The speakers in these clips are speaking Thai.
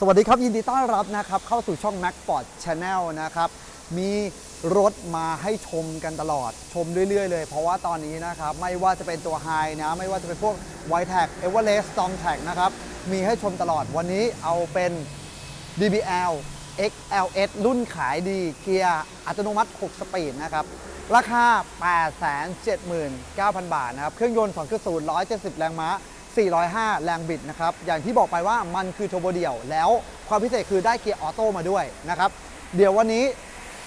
สวัสดีครับ ยินดีต้อนรับนะครับ เข้าสู่ช่อง Mac Sport Channel นะครับ มีรถมาให้ชมกันตลอดชมเรื่อยๆเลย เพราะว่าตอนนี้นะครับ ไม่ว่าจะเป็นตัว High นะ ไม่ว่าจะเป็นพวก White Tag Everest Storm Tag นะครับ มีให้ชมตลอดวันนี้เอาเป็น DBL XLS รุ่นขายดีเกียร์อัตโนมัติ 6 สปีดนะครับ ราคา 879,000 บาทนะครับ เครื่องยนต์ 2.0 170 แรงม้า 405 แรงบิดนะครับ อย่างที่บอกไปว่ามันคือโทโบเดี่ยว แล้วความพิเศษคือได้เกียร์ออโต้มาด้วยนะครับ เดี๋ยววันนี้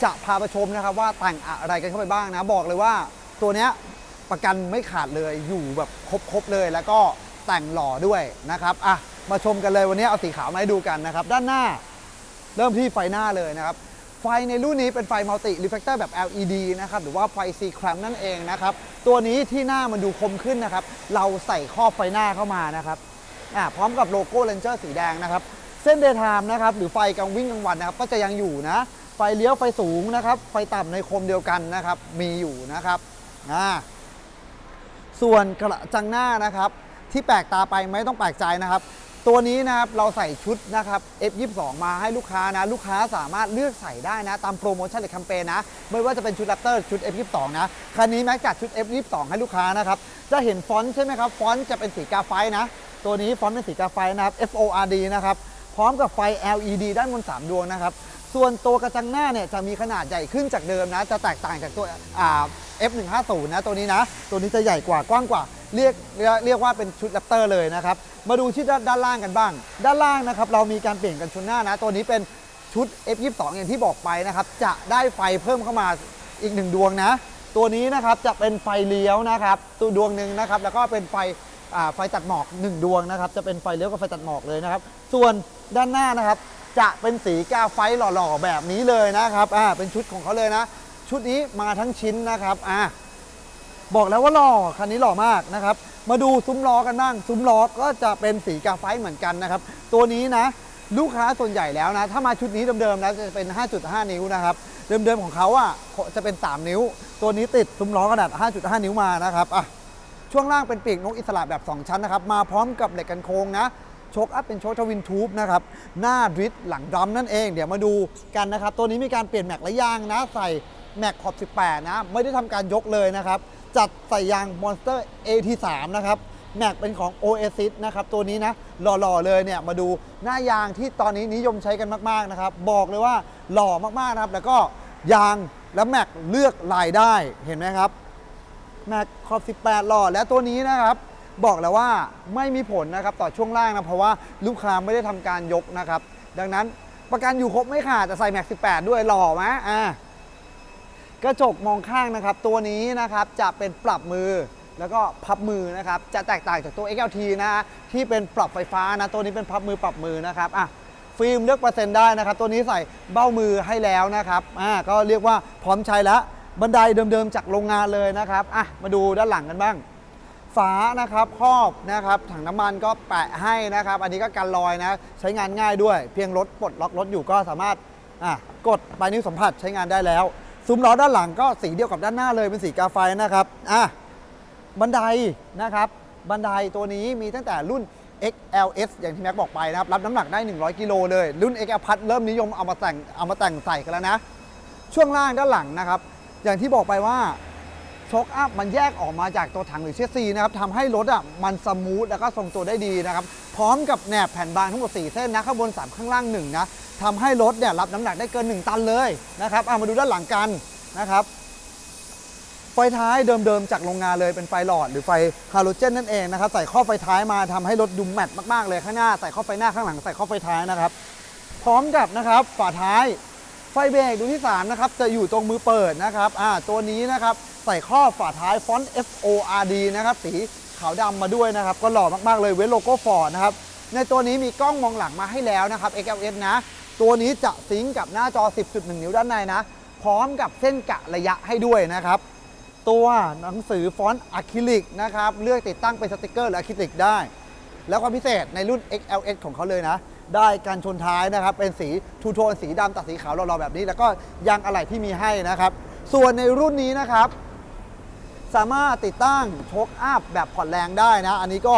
จะพาไปชมนะครับว่าแต่งอะไรกันเข้าไปบ้างนะ บอกเลยว่าตัวเนี้ยประกันไม่ขาดเลยอยู่แบบครบๆเลยแล้วก็แต่งหล่อด้วยนะครับอะมาชมกันเลยวันนี้เอาสีขาวมาให้ดูกันนะครับ ด้านหน้าเริ่มที่ไฟหน้าเลยนะครับ ไฟในรุ่นนี้เป็นไฟมัลติรีเฟกเตอร์แบบ LED นะครับหรือว่าไฟ C clamp นั่นเองนะครับตัวนี้ที่หน้ามันดูคมขึ้นนะครับเราใส่ครอบไฟหน้าเข้ามานะครับอ่าพร้อมกับโลโก้ Ranger สีแดงนะครับเส้นเดย์ไทม์นะครับหรือไฟกลางวิ่งกลางวันนะครับก็จะยังอยู่นะไฟเลี้ยวไฟสูงนะครับไฟต่ำในโคมเดียวกันนะครับมีอยู่นะครับอ่าส่วนกระจังหน้านะครับที่แปลกตาไปไม่ต้องแปลกใจนะครับ ตัวนี้นะครับเราใส่ชุดนะครับ F22 มาให้ลูกค้านะ ลูกค้าสามารถเลือกใส่ได้นะ ตามโปรโมชั่นหรือแคมเปญนะ ไม่ว่าจะเป็นชุดแรปเตอร์ชุด F22 นะ คันนี้แม็กจัดชุด F22 ให้ลูกค้านะครับ จะเห็นฟอนต์ใช่ไหมครับ ฟอนต์จะเป็นสีกาไฟนะ ตัวนี้ฟอนต์เป็นสีกาไฟนะครับ FORD นะครับ พร้อมกับไฟ LED ด้านบน 3 ดวงนะครับ ส่วนตัวกระจังหน้าเนี่ยจะมีขนาดใหญ่ขึ้นจากเดิมนะ จะแตกต่างจากตัว F150 นะตัวนี้นะ ตัวนี้จะใหญ่กว่ากว้างกว่า เรียกเรียกว่าเป็นชุดแรปเตอร์เลยนะครับ มาดูที่ด้านด้านล่างกันบ้าง ด้านล่างนะครับเรามีการเปลี่ยนกันชนหน้านะ ตัวนี้เป็นชุด F22 อย่างที่บอกไปนะครับ จะได้ไฟเพิ่มเข้ามาอีกหนึ่งดวงนะ ตัวนี้นะครับจะเป็นไฟเลี้ยวนะครับ ตัวดวงหนึ่งนะครับ แล้วก็เป็นไฟไฟตัดหมอกหนึ่งดวงนะครับ จะเป็นไฟเลี้ยวกับไฟตัดหมอกเลยนะครับ ส่วนด้านหน้านะครับ จะเป็นสีกาไฟหล่อๆแบบนี้เลยนะครับอ่าเป็นชุดของเขาเลยนะ ชุดนี้มาทั้งชิ้นนะครับอ่า บอกแล้วว่าหล่อคันนี้หล่อมากนะครับ มาดูซุ้มล้อกันบ้าง ซุ้มล้อก็จะเป็นสีกาไฟเหมือนกันนะครับ ตัวนี้นะ ลูกค้าส่วนใหญ่แล้วนะ ถ้ามาชุดนี้เดิมๆนะจะเป็น 5.5 นิ้วนะครับ เดิมๆของเขาอะจะเป็น 3 นิ้ว ตัวนี้ติดซุ้มล้อขนาด 5.5 นิ้วมานะครับอะช่วงล่างเป็นปีกนกอิสระแบบ 2 ชั้นนะครับ มาพร้อมกับเหล็กกันโค้งนะโชคอัพเป็นโชคทวินทูบนะครับ หน้าดริฟต์หลังดรัมนั่นเอง เดี๋ยวมาดูกันนะครับ ตัวนี้มีการเปลี่ยนแม็กและยางนะ ใส่แม็กขอบ 18 นะ ไม่ได้ทำการยกเลยนะครับ จัดใส่ยาง Monster AT3 นะครับแม็กเป็นของ Oasis นะครับ ตัวนี้นะหล่อๆเลยเนี่ยมาดูหน้ายางที่ตอนนี้นิยมใช้กันมากๆนะครับ บอกเลยว่าหล่อมากๆนะครับ แล้วก็ยางและแม็กเลือกลายได้เห็นไหมครับแม็กขอบ 18 หล่อและตัวนี้นะครับ บอกแล้วว่าไม่มีผลนะครับต่อช่วงล่างนะเพราะว่าลูกค้าไม่ได้ทำการยกนะครับ ดังนั้นประกันอยู่ครบไม่ขาดแต่ใส่แม็ก 18 ด้วยหล่อไหมอ่า กระจกมองข้างนะครับ ตัวนี้นะครับจะเป็นปรับมือแล้วก็พับมือนะครับ จะแตกต่างจากตัว XLT นะฮะที่เป็นปรับไฟฟ้านะ ตัวนี้เป็นพับมือปรับมือนะครับอะฟิล์มเลือกเปอร์เซ็นต์ได้นะครับ ตัวนี้ใส่เบ้ามือให้แล้วนะครับอ่าก็เรียกว่าพร้อมใช้แล้วบันไดเดิมๆจากโรงงานเลยนะครับอะมาดูด้านหลังกันบ้าง ฝานะครับครอบนะครับถังน้ำมันก็แปะให้นะครับ อันนี้ก็กันรอยนะ ใช้งานง่ายด้วย เพียงรถปลดล็อกรถอยู่ก็สามารถอะกดปลายนิ้วสัมผัสใช้งานได้แล้ว ซุ้มล้อด้านหลังก็สีเดียวกับด้านหน้าเลยเป็นสีกาไฟนะครับอะบันไดนะครับ บันไดตัวนี้มีตั้งแต่รุ่น XLS อย่างที่แม็กบอกไปนะครับ รับน้ำหนักได้ 100 กิโลเลย รุ่น XL พัดเริ่มนิยมเอามาแต่งเอามาแต่งใส่กันแล้วนะ ช่วงล่างด้านหลังนะครับ อย่างที่บอกไปว่า โชคอัพมันแยกออกมาจากตัวถังหรือเชสซีนะครับทำให้รถอะมันสมูทแล้วก็ทรงตัวได้ดีนะครับ พร้อมกับแหนบแผ่นบางทั้งหมด 4 เส้นนะ ข้างบน 3 ข้างล่าง 1 นะทำให้รถเนี่ยรับน้ำหนักได้เกิน 1 ตันเลยนะครับเอามาดูด้านหลังกันนะครับไฟท้ายเดิมๆ จากโรงงานเลยเป็นไฟหลอดหรือไฟฮาโลเจนนั่นเองนะครับ ใส่ข้อไฟท้ายมาทำให้รถดูแมทมากๆเลยข้างหน้า ใส่ข้อไฟหน้าข้างหลังใส่ข้อไฟท้ายนะครับ พร้อมกับนะครับฝาท้าย ไฟเบรกดูที่3นะครับจะอยู่ตรงมือเปิดนะครับอ่าตัวนี้นะครับใส่ข้อฝาท้ายฟอนต์ FORD นะครับสีขาวดำมาด้วยนะครับ ก็หล่อมากๆเลยเว้นโลโก้ฟอร์ดนะครับ ในตัวนี้มีกล้องมองหลังมาให้แล้วนะครับ XLS นะ ตัวนี้จะซิงก์กับหน้าจอ 10.1 นิ้วด้านในนะ พร้อมกับเส้นกะระยะให้ด้วยนะครับ ตัวหนังสือฟอนต์อะคริลิกนะครับ เลือกติดตั้งเป็นสติกเกอร์หรืออะคริลิกได้ แล้วความพิเศษในรุ่น XLS ของเขาเลยนะ ได้การชนท้ายนะครับ เป็นสีทูโทนสีดำตัดสีขาวหล่อๆแบบนี้ แล้วก็ยางอะไหล่ที่มีให้นะครับ ส่วนในรุ่นนี้นะครับ สามารถติดตั้งโชคอัพแบบผ่อนแรงได้นะ อันนี้ก็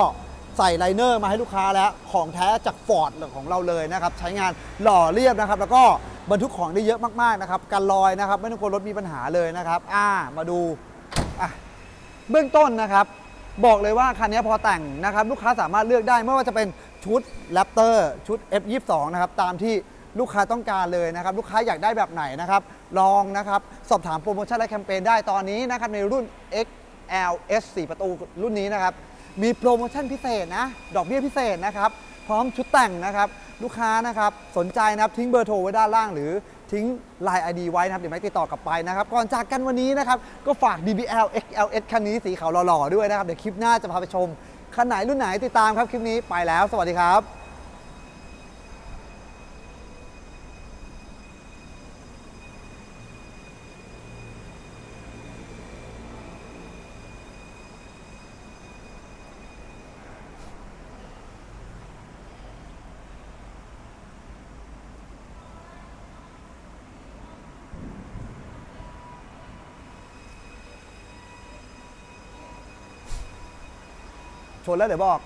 ใส่ไลเนอร์มาให้ลูกค้าแล้วของแท้จากฟอร์ดของเราเลยนะครับ ใช้งานหล่อเรียบนะครับ แล้วก็บรรทุกของได้เยอะมากๆนะครับกันลอยนะครับ ไม่ต้องกลัวรถมีปัญหาเลยนะครับ อ่ามาดูอะเบื้องต้นนะครับ บอกเลยว่าคันนี้พอแต่งนะครับ ลูกค้าสามารถเลือกได้ไม่ว่าจะเป็น ชุดแรปเตอร์ชุด F22 นะครับตามที่ลูกค้าต้องการเลยนะครับ ลูกค้าอยากได้แบบไหนนะครับ ลองนะครับ สอบถามโปรโมชั่นและแคมเปญได้ตอนนี้นะครับ ในรุ่น XLS 4 ประตูรุ่นนี้นะครับ มีโปรโมชั่นพิเศษนะ ดอกเบี้ยพิเศษนะครับ พร้อมชุดแต่งนะครับ ลูกค้านะครับ สนใจนะครับทิ้งเบอร์โทรไว้ด้านล่างหรือทิ้ง Line ID ไว้นะครับ เดี๋ยวไม่ติดต่อกลับไปนะครับ ก่อนจากกันวันนี้นะครับ ก็ฝาก DBL XLS คันนี้สีขาวหล่อๆด้วยนะครับ เดี๋ยวคลิปหน้าจะพาไปชม คันไหนรุ่นไหนติดตามครับคลิปนี้ไปแล้ว สวัสดีครับ ชนแล้วเดี๋ยวบอก